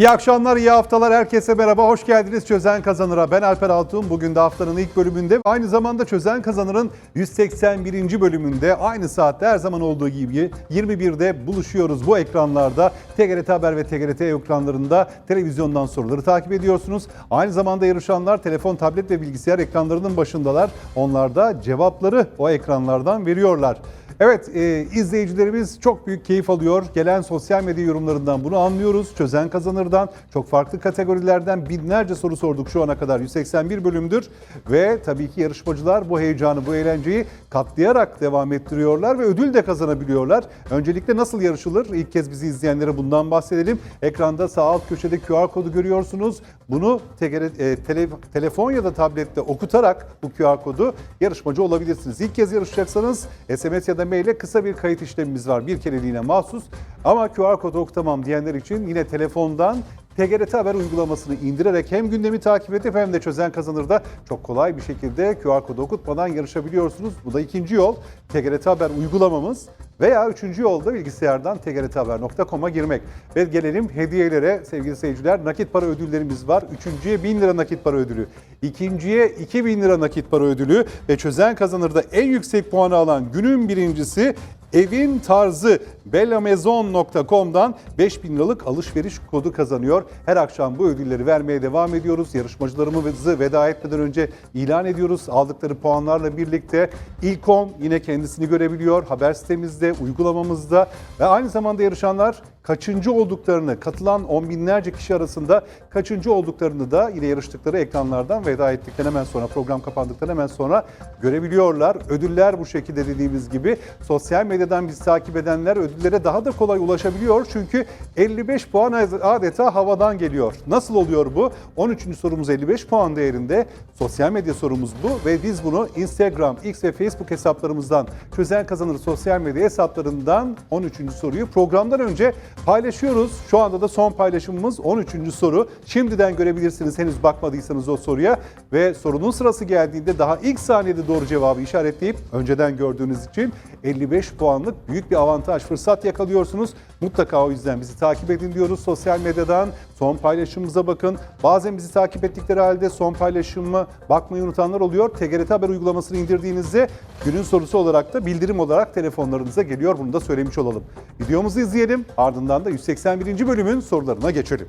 İyi akşamlar, iyi haftalar. Herkese merhaba. Hoş geldiniz Çözen Kazanır'a. Ben Alper Altun. Bugün de haftanın ilk bölümünde. Aynı zamanda Çözen Kazanır'ın 181. bölümünde aynı saatte her zaman olduğu gibi 21'de buluşuyoruz bu ekranlarda. TGRT Haber ve TGRT ekranlarında televizyondan soruları takip ediyorsunuz. Aynı zamanda yarışanlar telefon, tablet ve bilgisayar ekranlarının başındalar. Onlar da cevapları o ekranlardan veriyorlar. Evet, e, izleyicilerimiz çok büyük keyif alıyor. Gelen sosyal medya yorumlarından bunu anlıyoruz. Çözen kazanırdan, çok farklı kategorilerden binlerce soru sorduk şu ana kadar. 181 bölümdür ve tabii ki yarışmacılar bu heyecanı, bu eğlenceyi katlayarak devam ettiriyorlar ve ödül de kazanabiliyorlar. Öncelikle nasıl yarışılır? İlk kez bizi izleyenlere bundan bahsedelim. Ekranda sağ alt köşede QR kodu görüyorsunuz. Bunu tegere- e, tele- telefon ya da tablette okutarak bu QR kodu yarışmacı olabilirsiniz. İlk kez yarışacaksanız SMS ya da maille kısa bir kayıt işlemimiz var. Bir kereliğine mahsus. Ama QR kodu okutamam diyenler için yine telefondan TGRT Haber uygulamasını indirerek hem gündemi takip edip hem de çözen kazanır da çok kolay bir şekilde QR kodu okutmadan yarışabiliyorsunuz. Bu da ikinci yol. TGRT Haber uygulamamız veya üçüncü yolda bilgisayardan tgrthaber.com'a girmek. Ve gelelim hediyelere sevgili seyirciler. Nakit para ödüllerimiz var. Üçüncüye 1000 lira nakit para ödülü. İkinciye 2000 lira nakit para ödülü ve çözen kazanırda en yüksek puanı alan günün birincisi Evin tarzı bellamezon.com'dan 5000 liralık alışveriş kodu kazanıyor. Her akşam bu ödülleri vermeye devam ediyoruz. Yarışmacılarımızı veda etmeden önce ilan ediyoruz. Aldıkları puanlarla birlikte ilk 10 yine kendisini görebiliyor. Haber sitemizde, uygulamamızda ve aynı zamanda yarışanlar kaçıncı olduklarını, katılan on binlerce kişi arasında kaçıncı olduklarını da yine yarıştıkları ekranlardan veda ettikten hemen sonra, program kapandıktan hemen sonra görebiliyorlar. Ödüller bu şekilde dediğimiz gibi sosyal medyadan bizi takip edenler ödüllere daha da kolay ulaşabiliyor. Çünkü 55 puan adeta havadan geliyor. Nasıl oluyor bu? 13. sorumuz 55 puan değerinde. Sosyal medya sorumuz bu ve biz bunu Instagram, X ve Facebook hesaplarımızdan çözen kazanır sosyal medya hesaplarından 13. soruyu programdan önce paylaşıyoruz. Şu anda da son paylaşımımız 13. soru. Şimdiden görebilirsiniz henüz bakmadıysanız o soruya ve sorunun sırası geldiğinde daha ilk saniyede doğru cevabı işaretleyip önceden gördüğünüz için 55 puanlık büyük bir avantaj fırsat yakalıyorsunuz. Mutlaka o yüzden bizi takip edin diyoruz sosyal medyadan. Son paylaşımımıza bakın. Bazen bizi takip ettikleri halde son paylaşımı bakmayı unutanlar oluyor. TGRT Haber uygulamasını indirdiğinizde günün sorusu olarak da bildirim olarak telefonlarınıza geliyor. Bunu da söylemiş olalım. Videomuzu izleyelim. Ardından da 181. bölümün sorularına geçelim.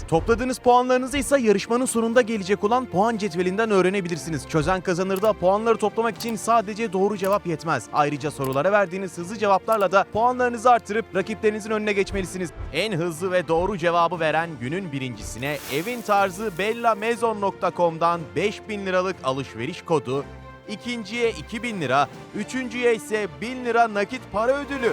Topladığınız puanlarınızı ise yarışmanın sonunda gelecek olan puan cetvelinden öğrenebilirsiniz. Çözen kazanırda puanları toplamak için sadece doğru cevap yetmez. Ayrıca sorulara verdiğiniz hızlı cevaplarla da puanlarınızı artırıp rakiplerinizin önüne geçmelisiniz. En hızlı ve doğru cevabı veren günün birincisine evin tarzı bellamezon.com'dan 5000 liralık alışveriş kodu, ikinciye 2000 lira, üçüncüye ise 1000 lira nakit para ödülü.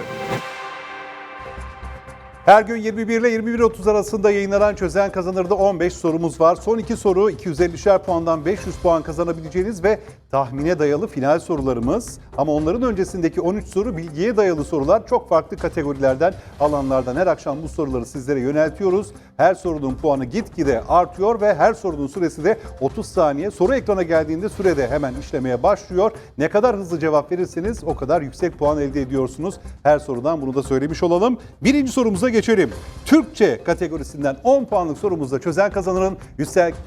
Her gün 21 ile 21.30 arasında yayınlanan Çözen Kazanır'da 15 sorumuz var. Son iki soru 250'şer puandan 500 puan kazanabileceğiniz ve tahmine dayalı final sorularımız. Ama onların öncesindeki 13 soru bilgiye dayalı sorular çok farklı kategorilerden, alanlardan. Her akşam bu soruları sizlere yöneltiyoruz. Her sorunun puanı gitgide artıyor ve her sorunun süresi de 30 saniye. Soru ekrana geldiğinde sürede hemen işlemeye başlıyor. Ne kadar hızlı cevap verirseniz o kadar yüksek puan elde ediyorsunuz. Her sorudan bunu da söylemiş olalım. Birinci sorumuza geçelim. Türkçe kategorisinden 10 puanlık sorumuzda çözen kazanırın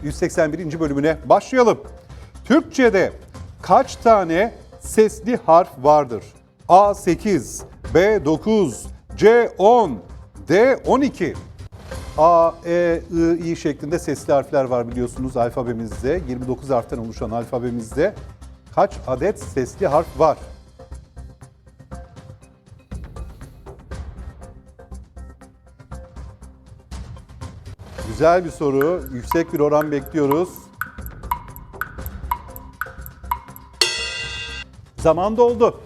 181. bölümüne başlayalım. Türkçe'de kaç tane sesli harf vardır? A 8, B 9, C 10, D 12. A, E, I, I şeklinde sesli harfler var biliyorsunuz alfabemizde. 29 harften oluşan alfabemizde kaç adet sesli harf var? Güzel bir soru. Yüksek bir oran bekliyoruz. Zaman doldu.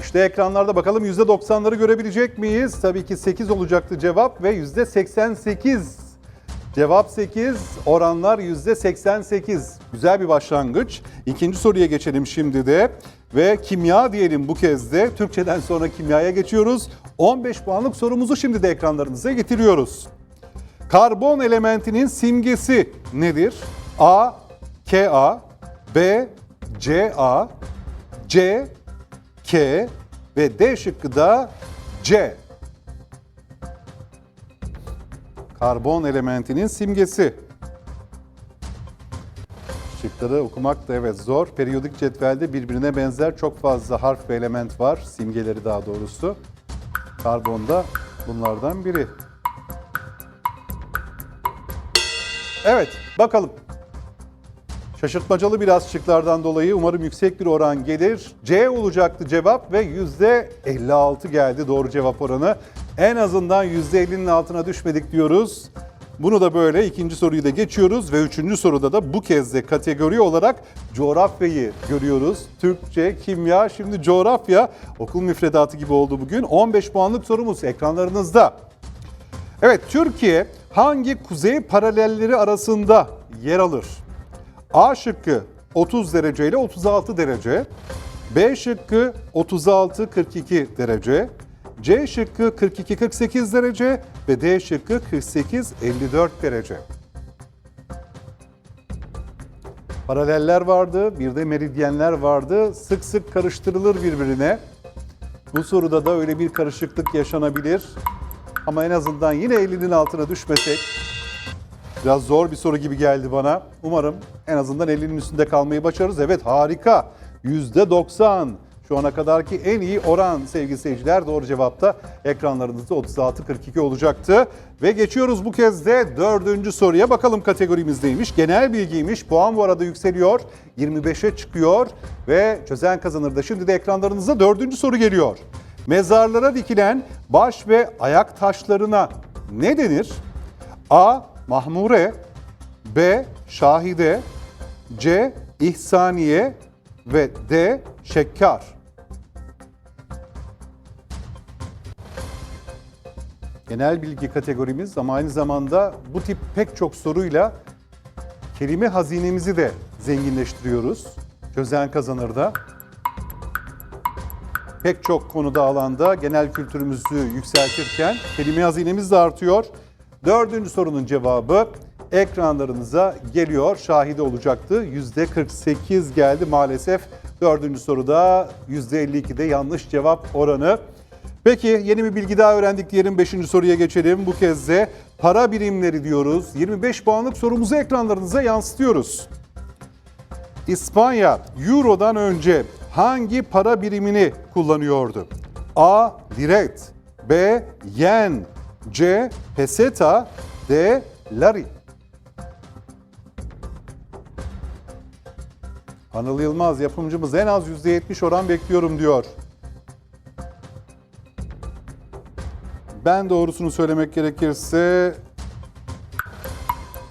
İşte ekranlarda bakalım %90'ları görebilecek miyiz? Tabii ki 8 olacaktı cevap ve %88. Cevap 8, oranlar %88. Güzel bir başlangıç. İkinci soruya geçelim şimdi de. Ve kimya diyelim bu kez de. Türkçeden sonra kimyaya geçiyoruz. 15 puanlık sorumuzu şimdi de ekranlarınıza getiriyoruz. Karbon elementinin simgesi nedir? A, Ka, B, Ca, C, K ve D şıkkı da C. Karbon elementinin simgesi. Şıkları okumak da evet zor. Periyodik cetvelde birbirine benzer çok fazla harf ve element var. Simgeleri daha doğrusu. Karbon da bunlardan biri. Evet, bakalım. Şaşırtmacalı biraz şıklardan dolayı umarım yüksek bir oran gelir. C olacaktı cevap ve %56 geldi doğru cevap oranı. En azından %50'nin altına düşmedik diyoruz. Bunu da böyle ikinci soruyu da geçiyoruz ve üçüncü soruda da bu kez de kategori olarak coğrafyayı görüyoruz. Türkçe, kimya, şimdi coğrafya okul müfredatı gibi oldu bugün. 15 puanlık sorumuz ekranlarınızda. Evet, Türkiye hangi kuzey paralelleri arasında yer alır? A şıkkı 30 derece ile 36 derece, B şıkkı 36-42 derece, C şıkkı 42-48 derece ve D şıkkı 48-54 derece. Paraleller vardı, bir de meridyenler vardı. Sık sık karıştırılır birbirine. Bu soruda da öyle bir karışıklık yaşanabilir. Ama en azından yine 50'nin altına düşmesek biraz zor bir soru gibi geldi bana. Umarım en azından 50'nin üstünde kalmayı başarırız. Evet harika. %90. Şu ana kadarki en iyi oran sevgili seyirciler. Doğru cevapta ekranlarınızda 36-42 olacaktı. Ve geçiyoruz bu kez de dördüncü soruya. Bakalım kategorimiz neymiş? Genel bilgiymiş. Puan bu arada yükseliyor. 25'e çıkıyor ve çözen kazanır da. Şimdi de ekranlarınıza dördüncü soru geliyor. Mezarlara dikilen baş ve ayak taşlarına ne denir? A. Mahmure B. Şahide C. İhsaniye ve D. Şekkar. Genel bilgi kategorimiz ama aynı zamanda bu tip pek çok soruyla kelime hazinemizi de zenginleştiriyoruz. Çözen kazanır da. Pek çok konuda alanda genel kültürümüzü yükseltirken kelime hazinemiz de artıyor. Dördüncü sorunun cevabı ekranlarınıza geliyor. Şahide olacaktı. %48 geldi maalesef. Dördüncü soruda %52'de yanlış cevap oranı. Peki yeni bir bilgi daha öğrendik diyelim. Beşinci soruya geçelim. Bu kez de para birimleri diyoruz. 25 puanlık sorumuzu ekranlarınıza yansıtıyoruz. İspanya Euro'dan önce hangi para birimini kullanıyordu? A. Liret B. Yen C. Peseta D. Lari Anıl Yılmaz yapımcımız en az %70 oran bekliyorum diyor. Ben doğrusunu söylemek gerekirse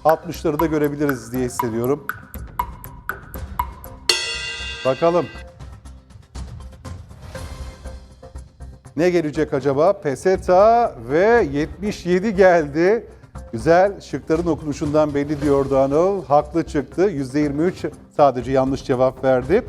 60'ları da görebiliriz diye hissediyorum. Bakalım. Ne gelecek acaba? Peseta ve 77 geldi. Güzel. Şıkların okunuşundan belli diyordu Anıl. Haklı çıktı. %23 sadece yanlış cevap verdi.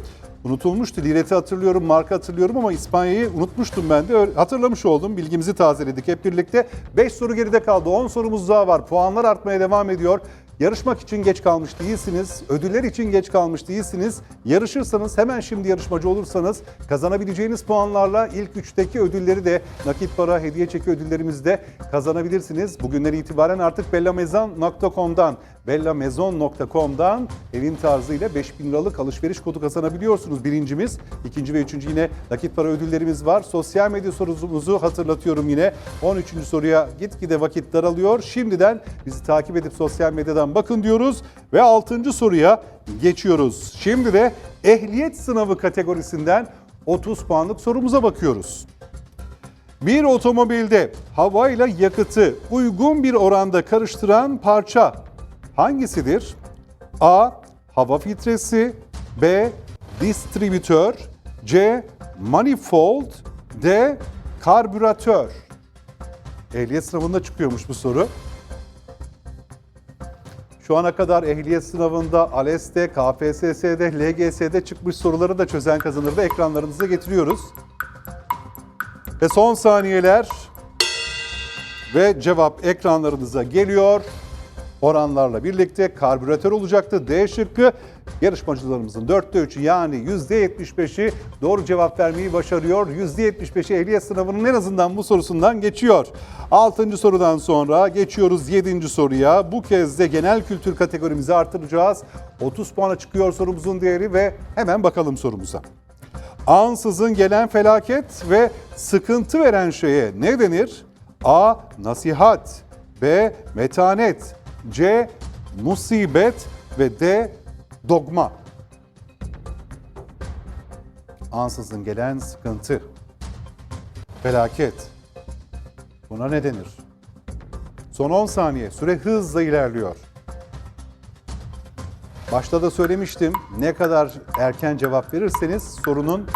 Unutulmuştu. Liret'i hatırlıyorum, marka hatırlıyorum ama İspanya'yı unutmuştum ben de. Hatırlamış oldum. Bilgimizi tazeledik hep birlikte. 5 soru geride kaldı. 10 sorumuz daha var. Puanlar artmaya devam ediyor. Yarışmak için geç kalmış değilsiniz. Ödüller için geç kalmış değilsiniz. Yarışırsanız hemen şimdi yarışmacı olursanız kazanabileceğiniz puanlarla ilk üçteki ödülleri de nakit para, hediye çeki ödüllerimizi de kazanabilirsiniz. Bugünden itibaren artık bellamezon.com'dan bellamezon.com'dan evin tarzıyla 5000 liralık alışveriş kodu kazanabiliyorsunuz. Birincimiz, ikinci ve üçüncü yine nakit para ödüllerimiz var. Sosyal medya sorumuzu hatırlatıyorum yine. 13. soruya gitgide vakit daralıyor. Şimdiden bizi takip edip sosyal medyadan bakın diyoruz ve 6. soruya geçiyoruz. Şimdi de ehliyet sınavı kategorisinden 30 puanlık sorumuza bakıyoruz. Bir otomobilde hava ile yakıtı uygun bir oranda karıştıran parça hangisidir? A. Hava filtresi B. Distribütör C. Manifold D. Karbüratör. Ehliyet sınavında çıkıyormuş bu soru. Şu ana kadar ehliyet sınavında ALES'te, KPSS'de, LGS'de çıkmış soruları da çözen kazanır da ekranlarınıza getiriyoruz. Ve son saniyeler ve cevap ekranlarınıza geliyor. Oranlarla birlikte karbüratör olacaktı. D şıkkı yarışmacılarımızın dörtte üçü yani %75'i doğru cevap vermeyi başarıyor. %75'i ehliyet sınavının en azından bu sorusundan geçiyor. Altıncı sorudan sonra geçiyoruz yedinci soruya. Bu kez de genel kültür kategorimizi artıracağız. 30 puana çıkıyor sorumuzun değeri ve hemen bakalım sorumuza. Ansızın gelen felaket ve sıkıntı veren şeye ne denir? A. Nasihat B. Metanet C. Musibet ve D. Dogma. Ansızın gelen sıkıntı. Felaket. Buna ne denir? Son 10 saniye. Süre hızla ilerliyor. Başta da söylemiştim. Ne kadar erken cevap verirseniz sorunun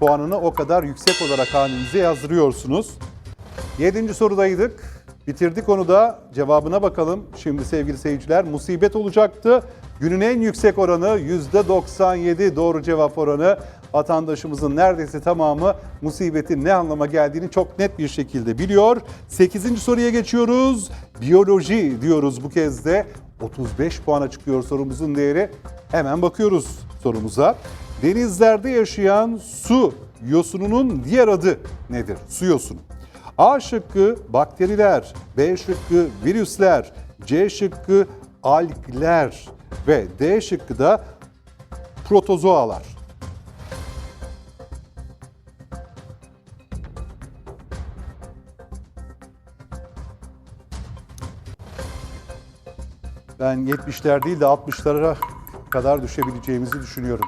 puanını o kadar yüksek olarak hanenize yazdırıyorsunuz. Yedinci sorudaydık. Bitirdik onu da cevabına bakalım. Şimdi sevgili seyirciler musibet olacaktı. Günün en yüksek oranı %97 doğru cevap oranı. Vatandaşımızın neredeyse tamamı musibetin ne anlama geldiğini çok net bir şekilde biliyor. 8. soruya geçiyoruz. Biyoloji diyoruz bu kez de. 35 puana çıkıyor sorumuzun değeri. Hemen bakıyoruz sorumuza. Denizlerde yaşayan su yosununun diğer adı nedir? Su yosunu. A şıkkı bakteriler, B şıkkı virüsler, C şıkkı algler ve D şıkkı da protozoalar. Ben 70'ler değil de 60'lara kadar düşebileceğimizi düşünüyorum.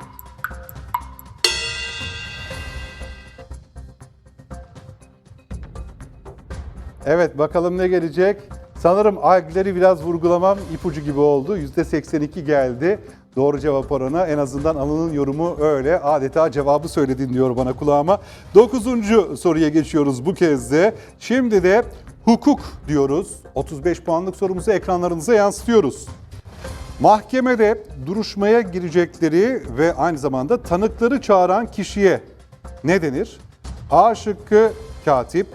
Evet bakalım ne gelecek. Sanırım algleri biraz vurgulamam ipucu gibi oldu. %82 geldi. Doğru cevap oranı en azından Anıl'ın yorumu öyle. Adeta cevabı söyledin diyor bana kulağıma. Dokuzuncu soruya geçiyoruz bu kez de. Şimdi de hukuk diyoruz. 35 puanlık sorumuzu ekranlarınıza yansıtıyoruz. Mahkemede duruşmaya girecekleri ve aynı zamanda tanıkları çağıran kişiye ne denir? A şıkkı katip,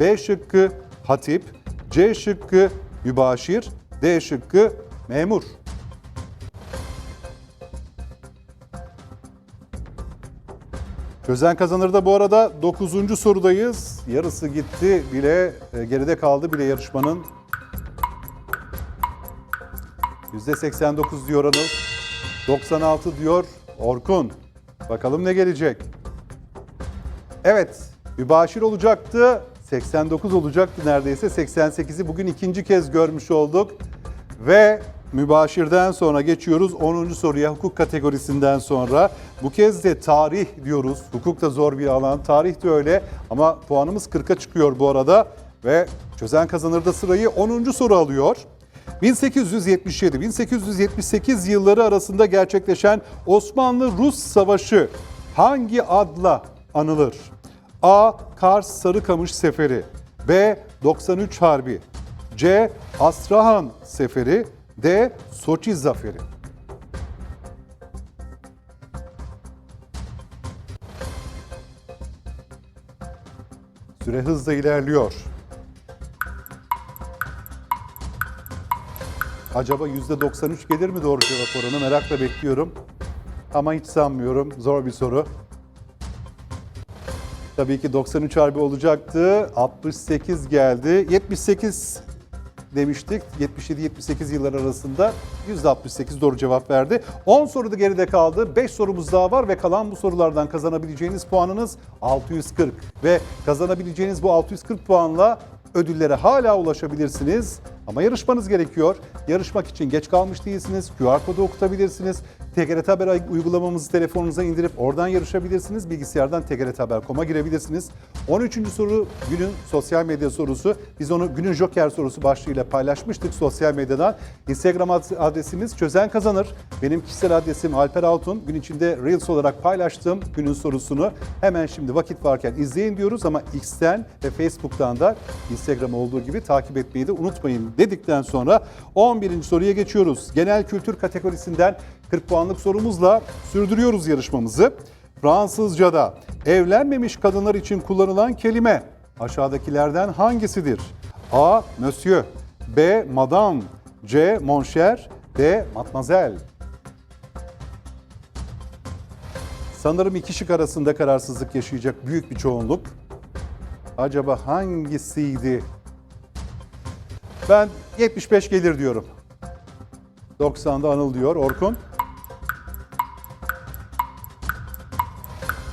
B şıkkı hatip, C şıkkı mübaşir, D şıkkı memur. Çözen kazanır da bu arada 9. sorudayız. Yarısı gitti bile, e, geride kaldı bile yarışmanın. %89 diyor Anıl. 96 diyor Orkun. Bakalım ne gelecek? Evet, mübaşir olacaktı. 89 olacaktı neredeyse. 88'i bugün ikinci kez görmüş olduk. Ve mübaşirden sonra geçiyoruz 10. soruya hukuk kategorisinden sonra. Bu kez de tarih diyoruz. Hukuk da zor bir alan. Tarih de öyle ama puanımız 40'a çıkıyor bu arada. Ve çözen kazanır da sırayı 10. soru alıyor. 1877-1878 yılları arasında gerçekleşen Osmanlı-Rus Savaşı hangi adla anılır? A. Kars Sarıkamış Seferi B. 93 Harbi C. Astrahan Seferi D. Soçi Zaferi Süre hızla ilerliyor. Acaba %93 gelir mi doğru cevap oranı merakla bekliyorum. Ama hiç sanmıyorum. Zor bir soru. Tabii ki 93 harbi olacaktı. 68 geldi. 78 demiştik. 77-78 yıllar arasında %68 doğru cevap verdi. 10 soru da geride kaldı. 5 sorumuz daha var ve kalan bu sorulardan kazanabileceğiniz puanınız 640. Ve kazanabileceğiniz bu 640 puanla ödüllere hala ulaşabilirsiniz. Ama yarışmanız gerekiyor. Yarışmak için geç kalmış değilsiniz. QR kodu okutabilirsiniz. TGRT Haber uygulamamızı telefonunuza indirip oradan yarışabilirsiniz. Bilgisayardan TGRTHaber.com'a girebilirsiniz. 13. soru günün sosyal medya sorusu. Biz onu günün joker sorusu başlığıyla paylaşmıştık sosyal medyadan. Instagram ad- adresimiz çözen kazanır. Benim kişisel adresim Alper Altun. Gün içinde Reels olarak paylaştığım günün sorusunu hemen şimdi vakit varken izleyin diyoruz ama X'ten ve Facebook'tan da Instagram olduğu gibi takip etmeyi de unutmayın dedikten sonra 11. soruya geçiyoruz. Genel kültür kategorisinden 40 puanlık sorumuzla sürdürüyoruz yarışmamızı. Fransızca'da evlenmemiş kadınlar için kullanılan kelime aşağıdakilerden hangisidir? A. Monsieur B. Madame C. Mon cher D. Mademoiselle Sanırım iki şık arasında kararsızlık yaşayacak büyük bir çoğunluk. Acaba hangisiydi? Ben 75 gelir diyorum. 90'da Anıl diyor. Orkun?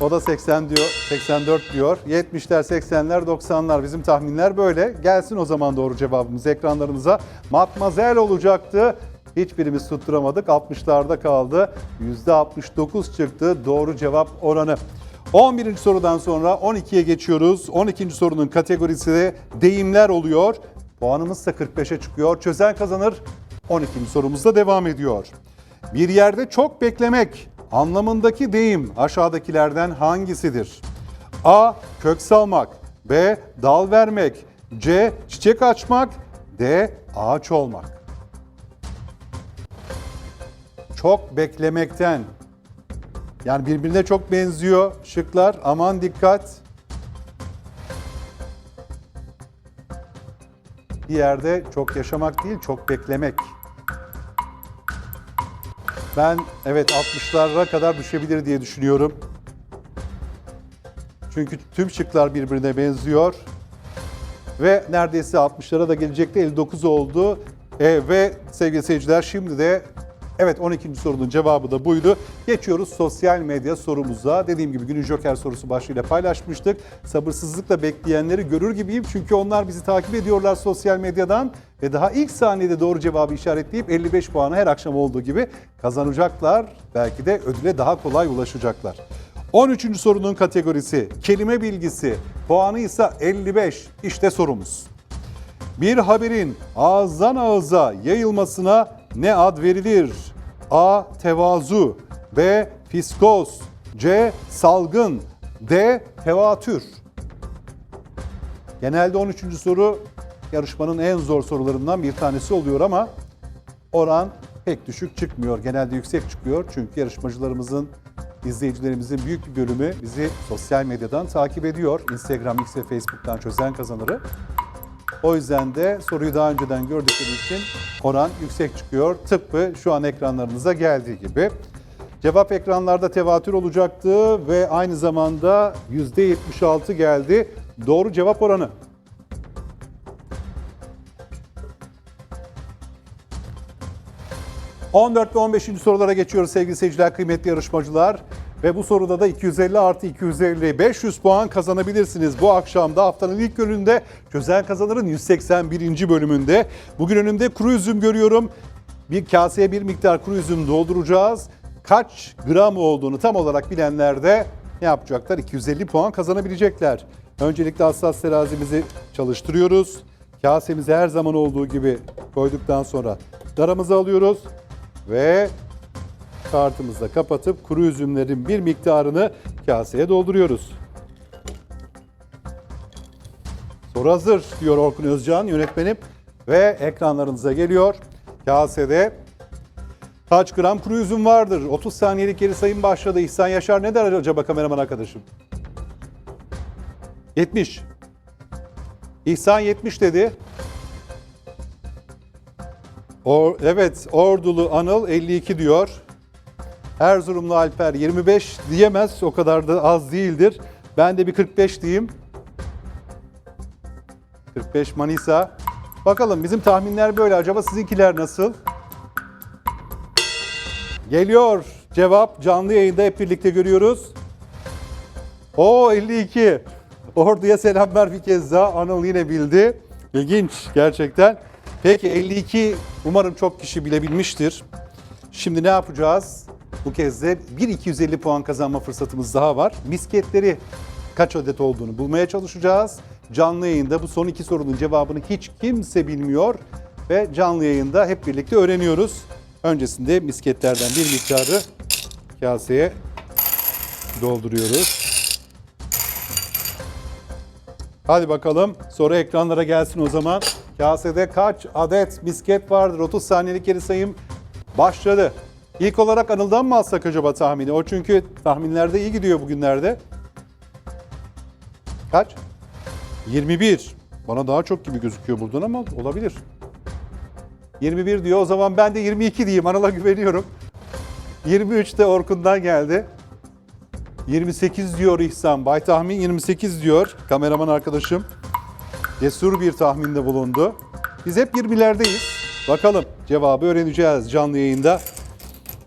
O da 80 diyor, 84 diyor. 70'ler, 80'ler, 90'lar bizim tahminler böyle. Gelsin o zaman doğru cevabımız ekranlarımıza. Matmazel olacaktı. Hiçbirimiz tutturamadık. 60'larda kaldı. %69 çıktı doğru cevap oranı. 11. sorudan sonra 12'ye geçiyoruz. 12. sorunun kategorisi de deyimler oluyor. Puanımız da 45'e çıkıyor. Çözen kazanır. 12. sorumuzda devam ediyor. Bir yerde çok beklemek anlamındaki deyim aşağıdakilerden hangisidir? A. Kök salmak B. Dal vermek C. Çiçek açmak D. Ağaç olmak Çok beklemekten yani birbirine çok benziyor şıklar. Aman dikkat. Bir yerde çok yaşamak değil, çok beklemek. Ben evet 60'lara kadar düşebilir diye düşünüyorum. Çünkü tüm şıklar birbirine benziyor. Ve neredeyse 60'lara da gelecekti. 59 oldu. E, ve sevgili seyirciler şimdi de evet 12. sorunun cevabı da buydu. Geçiyoruz sosyal medya sorumuza. Dediğim gibi günün Joker sorusu başlığıyla paylaşmıştık. Sabırsızlıkla bekleyenleri görür gibiyim. Çünkü onlar bizi takip ediyorlar sosyal medyadan. Ve daha ilk saniyede doğru cevabı işaretleyip 55 puanı her akşam olduğu gibi kazanacaklar. Belki de ödüle daha kolay ulaşacaklar. 13. sorunun kategorisi kelime bilgisi. Puanı ise 55. İşte sorumuz. Bir haberin ağızdan ağıza yayılmasına ne ad verilir? A. Tevazu B. Fiskos C. Salgın D. Tevatür Genelde 13. soru yarışmanın en zor sorularından bir tanesi oluyor ama oran pek düşük çıkmıyor. Genelde yüksek çıkıyor çünkü yarışmacılarımızın, izleyicilerimizin büyük bir bölümü bizi sosyal medyadan takip ediyor. Instagram, X ve Facebook'tan çözen kazanırı. O yüzden de soruyu daha önceden gördükleri için oran yüksek çıkıyor. Tıpkı şu an ekranlarınıza geldiği gibi. Cevap ekranlarda tevatür olacaktı ve aynı zamanda %76 geldi. Doğru cevap oranı. ...14 ve 15. sorulara geçiyoruz sevgili seyirciler, kıymetli yarışmacılar. Ve bu soruda da 250 artı 250 500 puan kazanabilirsiniz. Bu akşam da haftanın ilk bölümünde Çözen Kazanır'ın 181. bölümünde. Bugün önümde kuru üzüm görüyorum. Bir kaseye bir miktar kuru üzüm dolduracağız. Kaç gram olduğunu tam olarak bilenler de ne yapacaklar? 250 puan kazanabilecekler. Öncelikle hassas terazimizi çalıştırıyoruz. Kasemizi her zaman olduğu gibi koyduktan sonra daramızı alıyoruz ve kartımızla kapatıp kuru üzümlerin bir miktarını kaseye dolduruyoruz. Soru hazır diyor Orkun Özcan yönetmenim ve ekranlarınıza geliyor. Kasede kaç gram kuru üzüm vardır? 30 saniyelik geri sayım başladı. İhsan Yaşar ne der acaba kameraman arkadaşım? 70. İhsan 70 dedi. Or, evet Ordulu Anıl 52 diyor. Erzurumlu Alper 25 diyemez o kadar da az değildir. Ben de bir 45 diyeyim. 45 Manisa. Bakalım bizim tahminler böyle. Acaba sizinkiler nasıl? Geliyor cevap canlı yayında hep birlikte görüyoruz. O 52. Ordu'ya selamlar bir kez daha. Anıl yine bildi. İlginç gerçekten. Peki 52 umarım çok kişi bilebilmiştir. Şimdi ne yapacağız? Bu kez de 1-250 puan kazanma fırsatımız daha var. Misketleri kaç adet olduğunu bulmaya çalışacağız. Canlı yayında bu son iki sorunun cevabını hiç kimse bilmiyor ve canlı yayında hep birlikte öğreniyoruz. Öncesinde misketlerden bir miktarı kaseye dolduruyoruz. Hadi bakalım soru ekranlara gelsin o zaman. Kasede kaç adet misket vardır? 30 saniyelik geri sayım başladı. İlk olarak Anıl'dan mı alsak acaba tahmini? O çünkü tahminlerde iyi gidiyor bugünlerde. Kaç? 21. Bana daha çok gibi gözüküyor buradan ama olabilir. 21 diyor. O zaman ben de 22 diyeyim. Anıl'a güveniyorum. 23 de Orkun'dan geldi. 28 diyor İhsan. Bay tahmin 28 diyor kameraman arkadaşım. Cesur bir tahminde bulundu. Biz hep 20'lerdeyiz. Bakalım cevabı öğreneceğiz canlı yayında.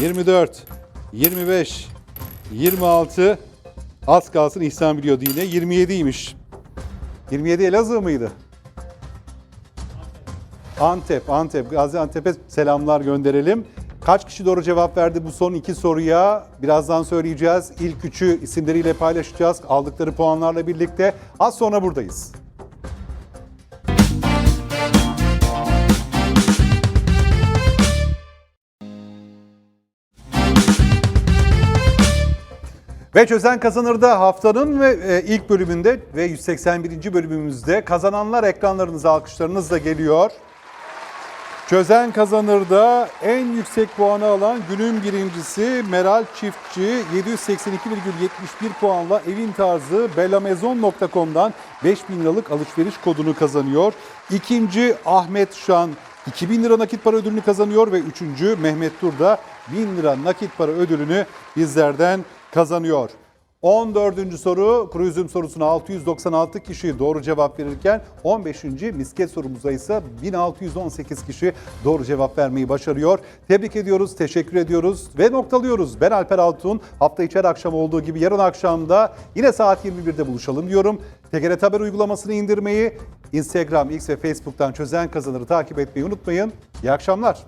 24, 25, 26, az kalsın İhsan biliyordu yine 27'ymiş. 27 Elazığ mıydı? Antep, Antep, Gaziantep'e selamlar gönderelim. Kaç kişi doğru cevap verdi bu son iki soruya? Birazdan söyleyeceğiz. İlk üçü isimleriyle paylaşacağız. Aldıkları puanlarla birlikte. Az sonra buradayız. Ve Çözen Kazanır'da haftanın ve e, ilk bölümünde ve 181. bölümümüzde kazananlar ekranlarınıza alkışlarınızla geliyor. Çözen Kazanır'da en yüksek puanı alan günün birincisi Meral Çiftçi 782,71 puanla evin tarzı bellamezon.com'dan 5000 liralık alışveriş kodunu kazanıyor. İkinci Ahmet Şan 2000 lira nakit para ödülünü kazanıyor ve üçüncü Mehmet Tur da 1000 lira nakit para ödülünü bizlerden kazanıyor. 14. soru kuru üzüm sorusuna 696 kişi doğru cevap verirken 15. misket sorumuza ise 1618 kişi doğru cevap vermeyi başarıyor. Tebrik ediyoruz, teşekkür ediyoruz ve noktalıyoruz. Ben Alper Altun. Hafta içi her akşam olduğu gibi yarın akşamda yine saat 21'de buluşalım diyorum. TGRT Haber uygulamasını indirmeyi, Instagram, X ve Facebook'tan çözen kazanırı takip etmeyi unutmayın. İyi akşamlar.